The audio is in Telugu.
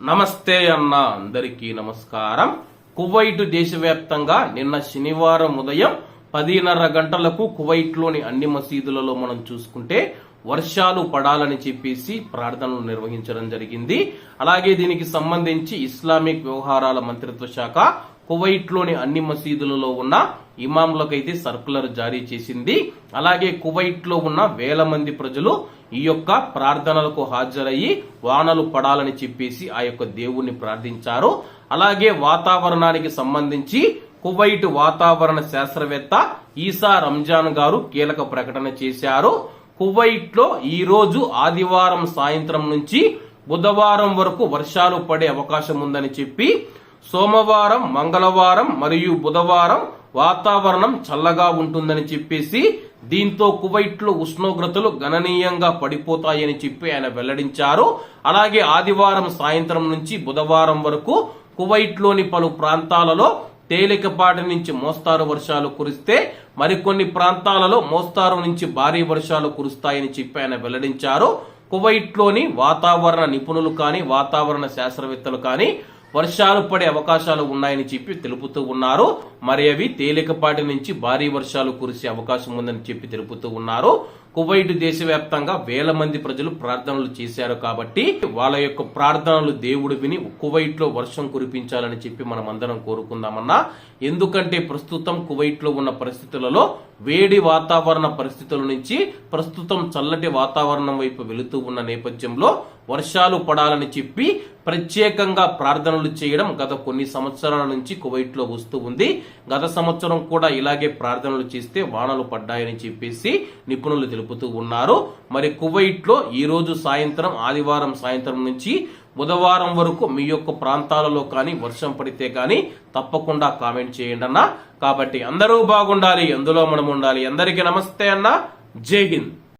నమస్తే అన్న అందరికీ నమస్కారం. కువైట్ దేశవ్యాప్తంగా నిన్న శనివారం ఉదయం పదిన్నర గంటలకు కువైట్లోని అన్ని మసీదులలో మనం చూసుకుంటే వర్షాలు పడాలని చెప్పేసి ప్రార్థనలు నిర్వహించడం జరిగింది. అలాగే దీనికి సంబంధించి ఇస్లామిక్ వ్యవహారాల మంత్రిత్వ శాఖ కువైట్లోని అన్ని మసీదులలో ఉన్న ఇమాంలకైతే సర్కులర్ జారీ చేసింది. అలాగే కువైట్లో ఉన్న వేల మంది ప్రజలు ఈ యొక్క ప్రార్థనలకు హాజరయ్యి వానలు పడాలని చెప్పేసి ఆ యొక్క దేవుణ్ణి ప్రార్థించారు. అలాగే వాతావరణానికి సంబంధించి కువైట్ వాతావరణ శాస్త్రవేత్త ఈసా రంజాన్ గారు కీలక ప్రకటన చేశారు. కువైట్లో ఈరోజు ఆదివారం సాయంత్రం నుంచి బుధవారం వరకు వర్షాలు పడే అవకాశం ఉందని చెప్పి సోమవారం మంగళవారం మరియు బుధవారం వాతావరణం చల్లగా ఉంటుందని చెప్పేసి దీంతో కువైట్లో ఉష్ణోగ్రతలు గణనీయంగా పడిపోతాయని చెప్పి ఆయన వెల్లడించారు. అలాగే ఆదివారం సాయంత్రం నుంచి బుధవారం వరకు కువైట్లోని పలు ప్రాంతాలలో తేలికపాటి నుంచి మోస్తారు వర్షాలు కురిస్తే మరికొన్ని ప్రాంతాలలో మోస్తారు నుంచి భారీ వర్షాలు కురుస్తాయని చెప్పి ఆయన వెల్లడించారు. కువైట్లోని వాతావరణ నిపుణులు కానీ వాతావరణ శాస్త్రవేత్తలు కానీ వర్షాలు పడే అవకాశాలు ఉన్నాయని చెప్పి తెలుపుతూ ఉన్నారు. మరి అవి తేలికపాటి నుంచి భారీ వర్షాలు కురిసే అవకాశం ఉందని చెప్పి తెలుపుతూ ఉన్నారు. కువైట్ దేశవ్యాప్తంగా వేల మంది ప్రజలు ప్రార్థనలు చేశారు కాబట్టి వాళ్ళ యొక్క ప్రార్థనలు దేవుడు విని కువైట్లో వర్షం కురిపించాలని చెప్పి మనం అందరం కోరుకుందామన్నా. ఎందుకంటే ప్రస్తుతం కువైట్లో ఉన్న పరిస్థితులలో వేడి వాతావరణ పరిస్థితుల నుంచి ప్రస్తుతం చల్లటి వాతావరణం వైపు వెళుతూ ఉన్న నేపథ్యంలో వర్షాలు పడాలని చెప్పి ప్రత్యేకంగా ప్రార్థనలు చేయడం గత కొన్ని సంవత్సరాల నుంచి కువైట్లో వస్తూ ఉంది. గత సంవత్సరం కూడా ఇలాగే ప్రార్థనలు చేస్తే వానలు పడ్డాయని చెప్పేసి నిపుణులు తెలుపుతూ ఉన్నారు. మరి కువైట్లో ఈ రోజు సాయంత్రం ఆదివారం సాయంత్రం నుంచి బుధవారం వరకు మీ యొక్క ప్రాంతాలలో కానీ వర్షం పడితే కానీ తప్పకుండా కామెంట్ చేయండి అన్న. కాబట్టి అందరూ బాగుండాలి అందులో మనం ఉండాలి అందరికీ నమస్తే అన్న. జై హింద్.